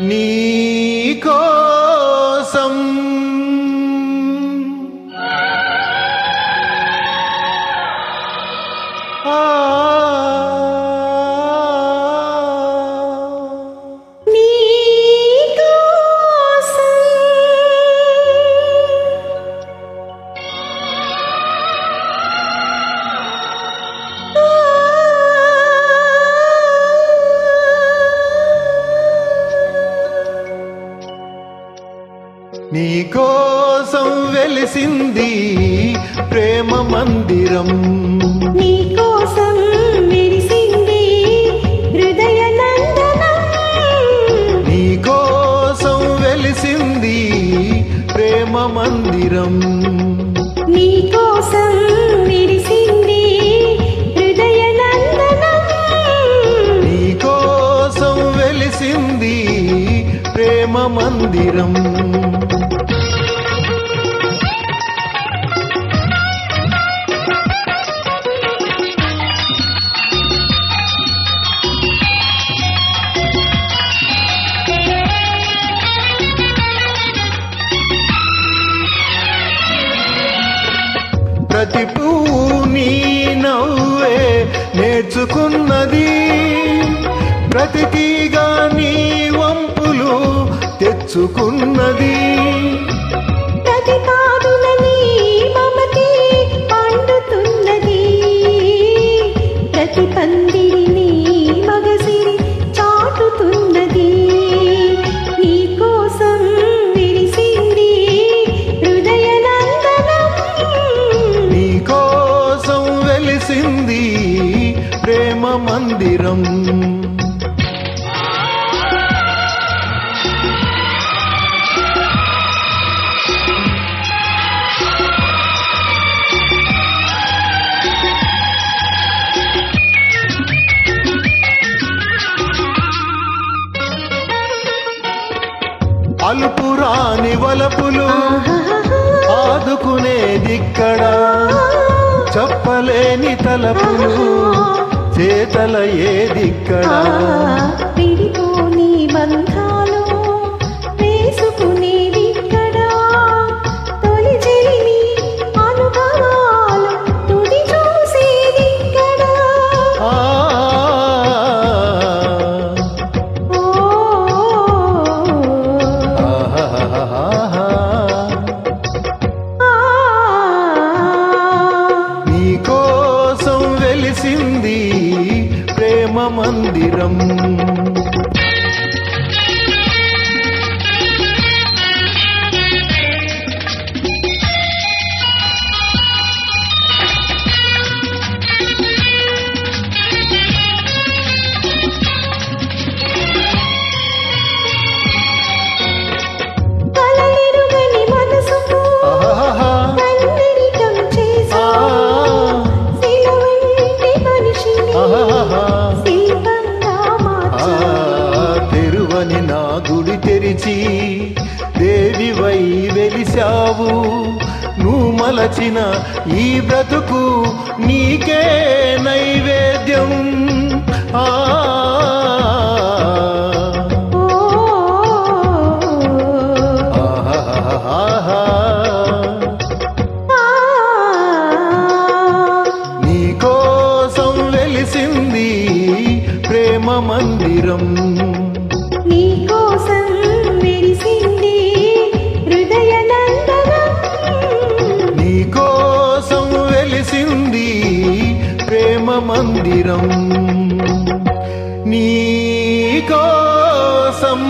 నీకోసం. ఆ నీ కోసం వెలిసింది ప్రేమ మందిరం. నీ కోసం మెరిసింది హృదయ నీ కోసం వెలిసింది ప్రేమ మందిరం. నీ కోసం మెరిసింది హృదయ నీ కోసం వెలిసింది ప్రేమ మందిరం. ప్రతి పువ్వు నీ నవ్వే నేర్చుకున్నది. ప్రతి తీగా నీ వంపులు తెచ్చుకున్నది. వెలిసింది ప్రేమ మందిరం. అలుపురాని వలపులు తలపులు చేతల ఏదిక్కడ వెలిసింది ప్రేమ మందిరం. తెరువని నా గుడి తెరిచి దేవివై వెలిశావు. నువ్వు మలచిన ఈ బ్రతుకు నీకే నైవేద్యం. ఆ ఆహాహాహా. వెలిసింది ప్రేమ మందిరం. మందిరం నీ కోసం